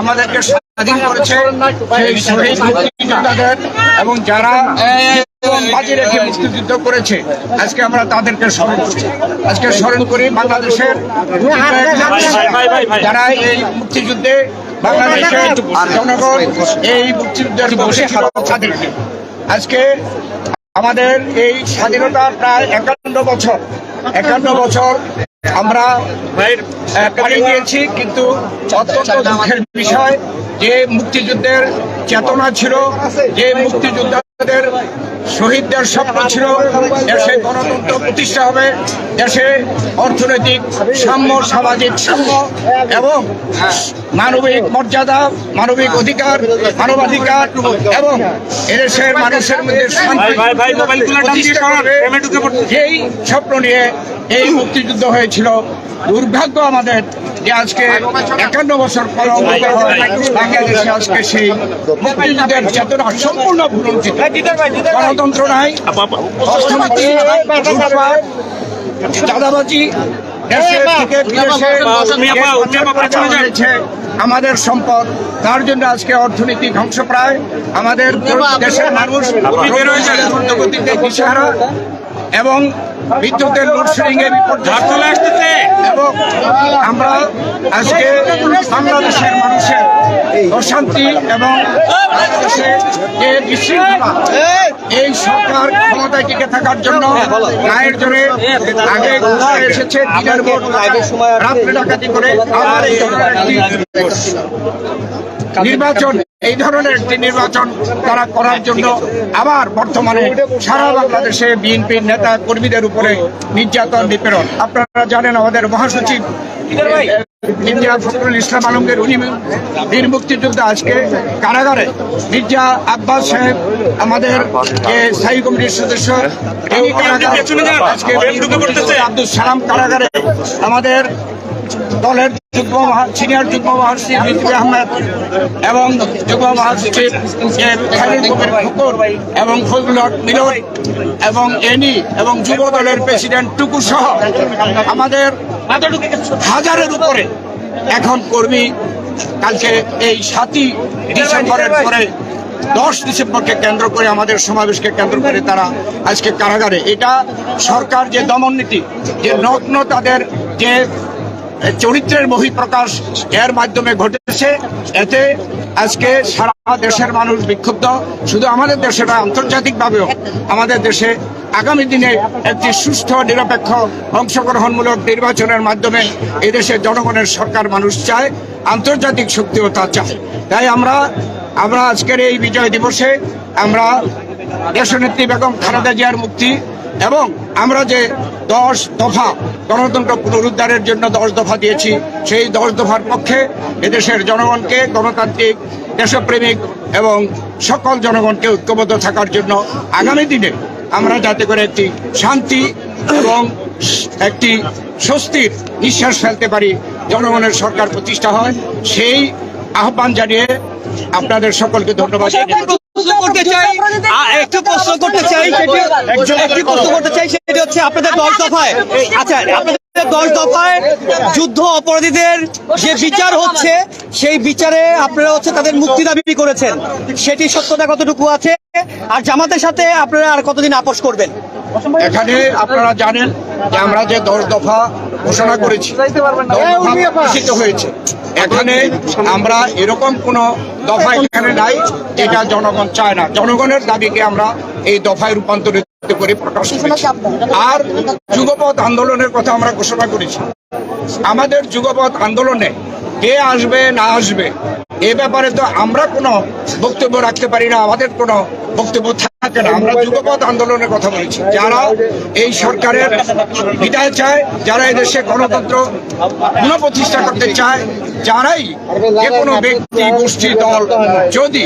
আমাদেরকে স্বাধীন করেছে সেই শহীদ এবং যারা বাজি রেখে মুক্তিযুদ্ধ করেছে আজকে আমরা তাদেরকে স্মরণ করছি। আজকে স্মরণ করি বাংলাদেশের যারা এই মুক্তিযুদ্ধে বাংলাদেশের জনগণ এই মুক্তিযুদ্ধের বসে আজকে আমাদের এই স্বাধীনতা প্রায় একান্ন বছর। একান্ন বছর আমরা পাড়ি দিয়েছি কিন্তু অত্যন্ত দুঃখের বিষয় যে মুক্তিযুদ্ধের চেতনা ছিল যে মুক্তিযোদ্ধাদের শহীদদের স্বপ্ন ছিল দেশে গণতন্ত্র প্রতিষ্ঠা হবে দেশে অর্থনৈতিক সাম্য সামাজিক সাম্য এবং মানবিক মর্যাদা মানবিক অধিকার মানবাধিকার এবং এদেশের মানুষের মধ্যে। যেই স্বপ্ন নিয়ে এই মুক্তিযুদ্ধ হয়েছিল দুর্ভাগ্য আমাদের যে আজকে একান্ন বছর পর বাংলাদেশে আজকে সেই মুক্তিযুদ্ধের চেতনা সম্পূর্ণ ভুলঞ্চিত গণতন্ত্র নাই অর্থনীতি চাঁদাবাজি আমাদের সম্পদ। তার জন্য আজকে অর্থনীতি ধ্বংস প্রায় আমাদের দেশের মানুষ এবং বিদ্যুতের লোডশেডিং এর বিপর্যয় চলে আসতেছে। এবং আমরা আজকে বাংলাদেশের মানুষের অশান্তি এবং বাংলাদেশে যে বিশৃঙ্খলা এই সরকার ক্ষমতায় টিকে থাকার জন্য গায়ের জোরে আগে ঘুরে এসেছে দিনের ভোট রাত্রে ডাকাতি করে আবার এই একটি নির্বাচন এই ধরনের একটি নির্বাচন তারা করার জন্য আবার বর্তমানে সারা বাংলাদেশে বিএনপির নেতা কর্মীদের উপরে নির্যাতন নিপীড়ন। আপনারা জানেন আমাদের মহাসচিব মির্জা ফখরুল ইসলাম আলমগীর উনি বীর মুক্তিযোদ্ধা আজকে কারাগারে। মির্জা আব্বাস সাহেব আমাদের যে স্থায়ী কমিটির সদস্য আজকে আব্দুল সালাম কারাগারে আমাদের দলের যুগ্ম সিনিয়র যুগ্ম মহাসচিব মিজবি আহমেদ এবং যুগ্ম মহাসচিব এবং ফজলুল হক এবং এনি এবং যুব দলের প্রেসিডেন্ট টুকু সহ আমাদের হাজারের উপরে এখন কর্মী কালকে এই সাতই ডিসেম্বরের পরে দশ ডিসেম্বরকে কেন্দ্র করে আমাদের সমাবেশকে কেন্দ্র করে তারা আজকে কারাগারে। এটা সরকার যে দমন নীতি যে নগ্ন তাদের যে চরিত্রের বহিঃপ্রকাশ এর মাধ্যমে ঘটেছে। এতে আজকে সারা দেশের মানুষ বিক্ষুব্ধ। শুধু আমাদের দেশে নয়, আন্তর্জাতিকভাবেও আমাদের দেশে আগামী দিনে একটি সুস্থ, নিরপেক্ষ, অংশগ্রহণমূলক নির্বাচনের মাধ্যমে এদেশের জনগণের সরকার মানুষ চায়, আন্তর্জাতিক শক্তিও তা চায়। তাই আমরা আমরা আজকের এই বিজয় দিবসে আমরা দেশনেত্রী বেগম খালেদা জিয়ার মুক্তি এবং আমরা যে দশ দফা গণতন্ত্র পুনরুদ্ধারের জন্য দশ দফা দিয়েছি, সেই দশ দফার পক্ষে এদেশের জনগণকে গণতান্ত্রিক, দেশপ্রেমিক এবং সকল জনগণকে ঐক্যবদ্ধ থাকার জন্য আগামী দিনে আমরা যাতে করে একটি শান্তি এবং একটি স্বস্তির নিঃশ্বাস ফেলতে পারি, জনগণের সরকার প্রতিষ্ঠা হয়, সেই আহ্বান জানিয়ে আপনাদের সকলকে ধন্যবাদ করতে চাই। একটু প্রশ্ন করতে চাই, সেটি একটি প্রশ্ন করতে চাই, সেটি হচ্ছে আপনাদের দশ দফায়। আচ্ছা আপনাদের দশ দফায় যুদ্ধ অপরাধীদের যে বিচার হচ্ছে, সেই বিচারে আপনারা হচ্ছে তাদের মুক্তি দাবি করেছেন। সেটি সত্যতা কতটুকু আছে? আর জামাতের সাথে আপনারা আর কতদিন আপোষ করবেন? এখানে আপনারা জানেন যে আমরা যে দশ দফা ঘোষণা করেছি ঘোষিত হয়েছে। এখানে আমরা এরকম কোন দফা এখানে নাই যেটা জনগণ চায় না। জনগণের দাবিকে আমরা এই দফায় রূপান্তরিত করে প্রকাশ করেছি। আর যুগপথ আন্দোলনের কথা আমরা ঘোষণা করেছি। আমাদের যুগপথ আন্দোলনে কে আসবে না আসবে এ ব্যাপারে তো আমরা কোনো বক্তব্য রাখতে পারি না আমাদের কোনো বক্তব্য থাকে না। আমরা যুগপথ আন্দোলনের কথা বলেছি। যারা এই সরকারের বিদায় চায় যারা এই দেশে গণতন্ত্র পুনঃপ্রতিষ্ঠা করতে চায় যারাই যে কোনো ব্যক্তি গোষ্ঠী দল যদি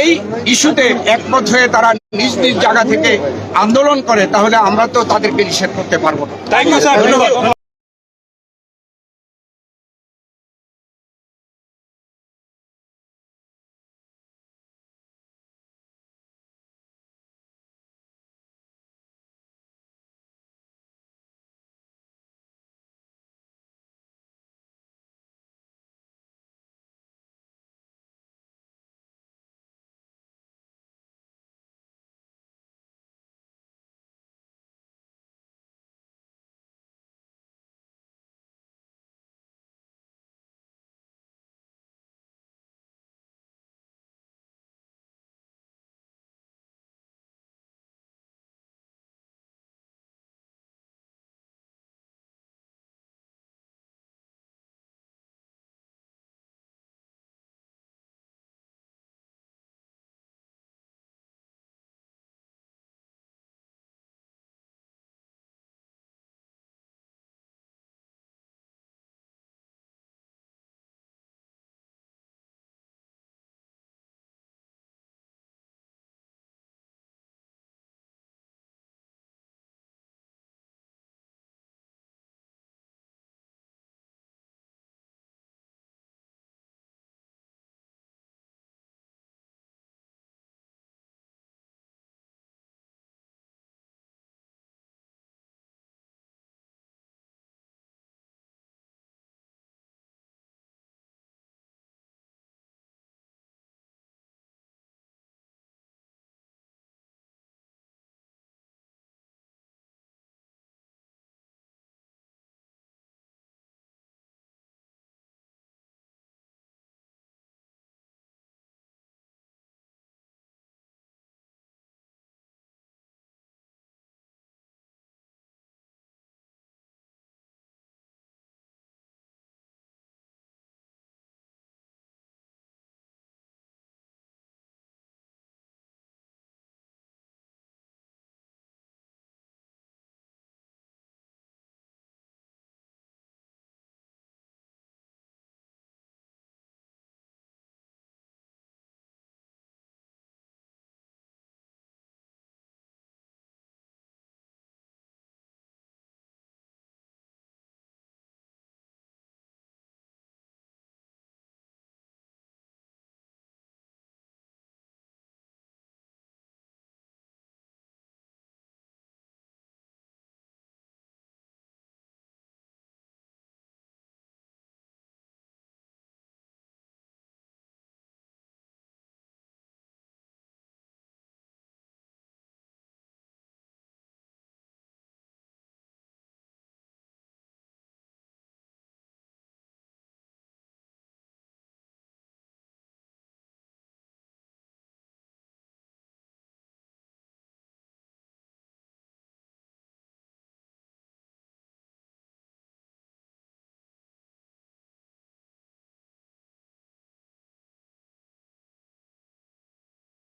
এই ইস্যুতে একমত হয়ে তারা নিজ নিজ জায়গা থেকে আন্দোলন করে তাহলে আমরা তো তাদেরকে নিষেধ করতে পারব না। ধন্যবাদ।